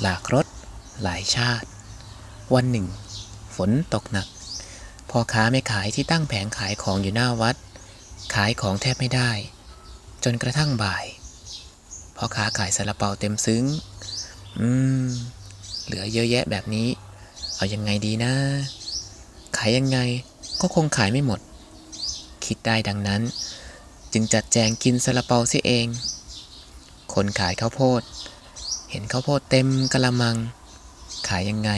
หลากรถ หลายชาติ วันหนึ่ง ฝนตกหนักพ่อค้าไม่ขายที่ตั้งแผงขายของอยู่หน้าวัด ขายของแทบไม่ได้ จนกระทั่งบ่ายพ่อค้าขายซาลาเปาเต็มซึ้ง อืม เหลือเยอะแยะแบบนี้ เอายังไงดีนะ ขายยังไงก็คงขายไม่หมด คิดได้ดังนั้น จึงจัดแจงกินซาลาเปาเสียเอง คนขายข้าวโพด เห็นข้าวโพดเต็มกะละมัง ขายยังไง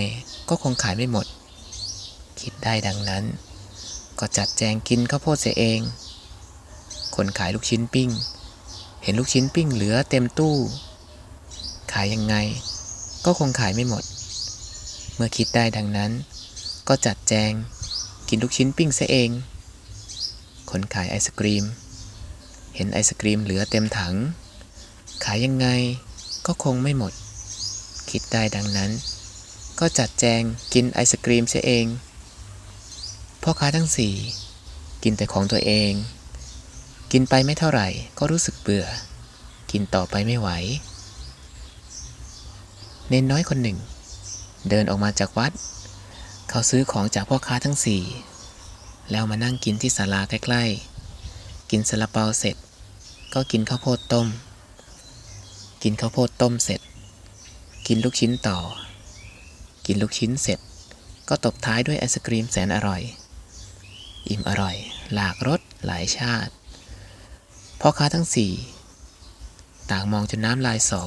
ก็คงขายไม่หมด คิดได้ดังนั้น ก็จัดแจงกินข้าวโพดเสียเอง คนขายลูกชิ้นปิ้ง เห็นลูกชิ้นปิ้งเหลือเต็มตู้ ขายยังไงก็คงขายไม่หมด เมื่อคิดได้ดังนั้น ก็จัดแจงกินลูกชิ้นปิ้งเสียเอง คนขายไอศกรีม เห็นไอศกรีมเหลือเต็มถัง ขายยังไง ก็คงไม่หมด คิดได้ดังนั้น ก็จัดแจงกินไอศกรีมเสียเอง พ่อค้าทั้งสี่กินแต่ของตัวเอง กินไปไม่เท่าไหร่ก็รู้สึกเบื่อ กินต่อไปไม่ไหว เน้นน้อยคนหนึ่ง เดินออกมาจากวัด เขาซื้อของจากพ่อค้าทั้งสี่แล้วมานั่งกินที่ศาลาใกล้ๆ กินซาลาเปาเสร็จ ก็กินข้าวโพดต้ม กินข้าวโพดต้มเสร็จ กินลูกชิ้นต่อ กินลูกชิ้นเสร็จ ก็ตบท้ายด้วยไอศกรีมแสนอร่อย อิ่มอร่อย หลากรสหลายชาติ พ่อค้าทั้งสี่ต่างมองจนน้ำลายสอ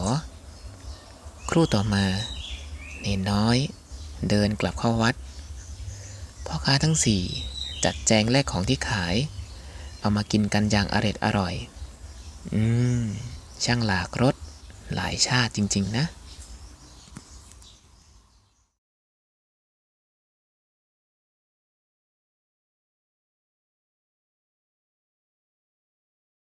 ครู่ต่อมา เนนน้อย เดินกลับเข้าวัด พ่อค้าทั้งสี่จัดแจงแลกของที่ขาย เอามากินกันอย่างอร็ดอร่อย อืม ช่างหลากรส หลายชาติจริง ๆ นะ